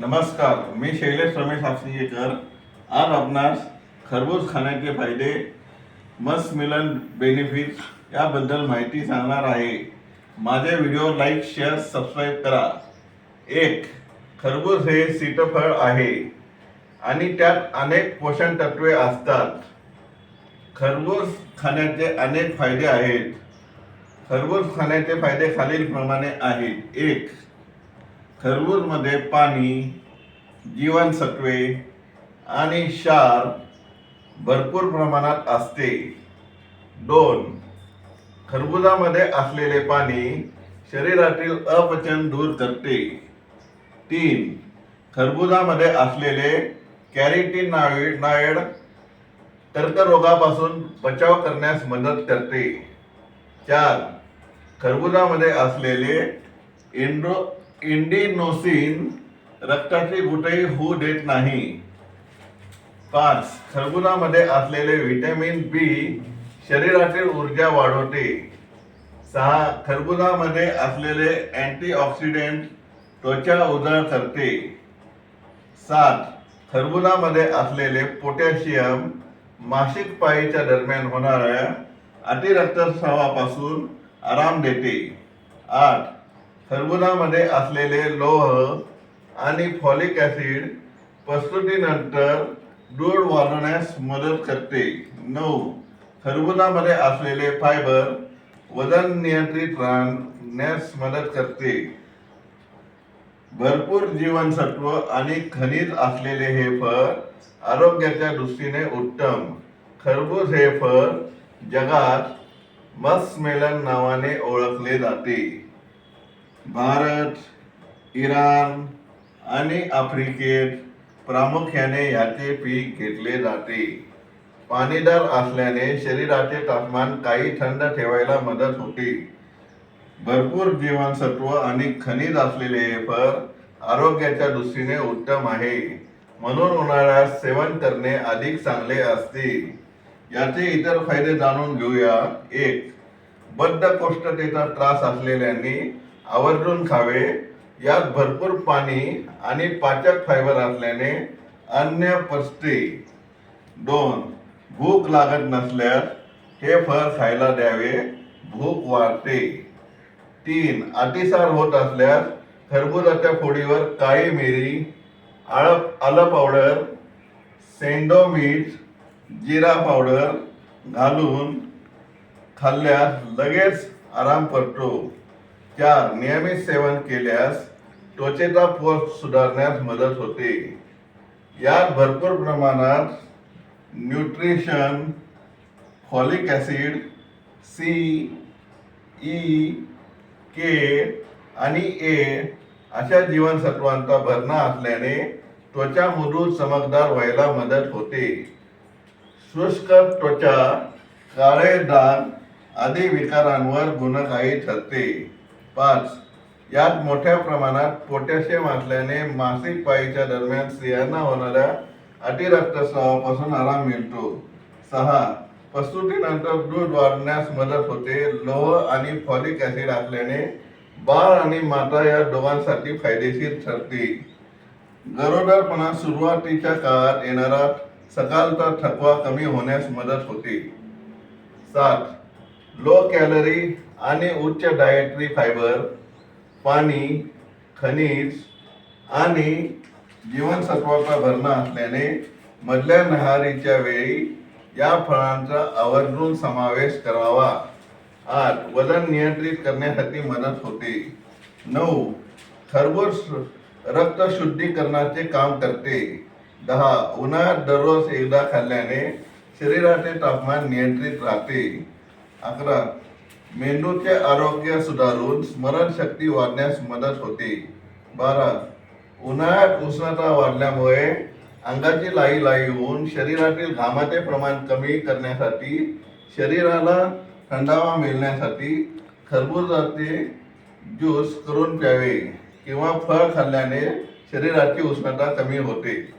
नमस्कार मी शैलेश रमेश हापसिंगेकर आज आपणास खरबूज खाण्याचे फायदे मस मिलन बेनिफिट याबद्दल माहिती सांगणार आहे. माझे व्हिडिओ लाईक शेअर सबस्क्राईब करा. एक खरबूज हे सीतफळ आहे आणि त्यात अनेक पोषण तत्वे असतात. खरबूज खाण्याचे अनेक फायदे आहेत. खरबूज खाण्याचे फायदे खालीलप्रमाणे आहेत. एक खरबूजमध्ये पाणी जीवनसत्वे आणि क्षार भरपूर प्रमाणात असते. दोन खरबुजामध्ये असलेले पाणी शरीरातील अपचन दूर करते. तीन खरबुजामध्ये असलेले कॅरेटिनॉइड नायड कर्करोगापासून बचाव करण्यास मदत करते. चार खरबुजामध्ये असलेले इंड्रो इंडिनोसिन रक्ताची गुटई होऊ देत नाही. पाच खरबुजामध्ये असलेले व्हिटॅमिन बी शरीरातील ऊर्जा वाढवते. सहा खरबुजामध्ये असलेले अँटीऑक्सिडेंट त्वचा उजळ करते. सात खरबुजामध्ये असलेले पोटॅशियम मासिक पाळीच्या दरम्यान होणाऱ्या अतिरक्तस्रावापासून आराम देते. आठ खरबुजामध्ये असलेले लोह आणि फॉलिक ॲसिड प्रस्तुतीनंतर दूध वाढवण्यास मदत करते. नऊ. खरबुजामध्ये असलेले फायबर वजन नियंत्रित राहण्यास मदत करते. भरपूर जीवनसत्व आणि खनिज असलेले हे फळ आरोग्याच्या दृष्टीने उत्तम. खरबूज हे फळ जगात मस्मेलन नावाने ओळखले जाते. भारत इराण आणि आफ्रिकेत प्रामुख्याने याचे पीक घेतले जाते. पाणीदार असल्याने शरीराचे तापमान काही थंड ठेवायला मदत होते. भरपूर जीवनसत्व आणि खनिज असलेले हे फळ आरोग्याच्या दृष्टीने उत्तम आहे. म्हणून उन्हाळ्यात सेवन करणे अधिक चांगले असते. याचे इतर फायदे जाणून घेऊया. एक बद्धकोष्ठतेचा त्रास असलेल्यांनी आवर्जून खावे. यात भरपूर पाणी आणि पाचक फायबर असल्याने अन्य पचते दोन भूक लागत नसल्यास हे फळ खायला द्यावे. भूक वाढते. तीन अतिसार होत असल्यास खरबुजाच्या फोडीवर काळी मिरी आळ आलं पावडर सेंडो मीठ जिरा पावडर घालून खाल्ल्यास लगेच आराम पडतो चार नियमित सेवन केल्यास त्वचेचा पोष सुधारण्यास मदत होते. यात भरपूर प्रमाणात nutrition folic acid C E K आणि ए अशा जीवनसत्वांचा भरणा असल्याने त्वचा मृदू चमकदार व्हायला मदत होते. शुष्क त्वचा काळे डाग आदी विकारांवर गुणकारी ठरते. पाच. यात मोठ्या प्रमाणात पोटॅशियम असल्याने मासिक पाळीच्या दरम्यान स्त्रियांना होणाऱ्या अतिरक्तस्रावापासून आराम मिळतो. सहा. प्रसूतीनंतर दूध वाढण्यास मदत होते. लोह आणि फॉलिक ॲसिड असल्याने बाळ आणि माता या दोघांसाठी फायदेशीर ठरते. गरोदरपणा सुरुवातीच्या काळात येणारा सकाळचा थकवा कमी होण्यास मदत होते. सात. लो कॅलरी आणि उच्च डायटरी फायबर पाणी खनिज आणि जीवनसत्वाचा भरणा असल्याने मधल्या नहारीच्या वेळी या फळांचा आवर्जून समावेश करावा. आठ वजन नियंत्रित करण्यासाठी मदत होते. नऊ खरबूज रक्त शुद्धीकरणाचे काम करते. दहा उन्हाळ्यात दररोज एकदा खाल्ल्याने शरीराचे तापमान नियंत्रित राहते. अकरा मेंदूचे आरोग्य सुधारून स्मरणशक्ती वाढण्यास मदत होते. बारा उन्हाळ्यात उष्णता वाढल्यामुळे अंगाची लाई लाई होऊन शरीरातील घामाचे प्रमाण कमी करण्यासाठी शरीराला थंडावा मिळण्यासाठी खरबुजाचे ज्यूस करून प्यावे किंवा फळ खाल्ल्याने शरीराची उष्णता कमी होते.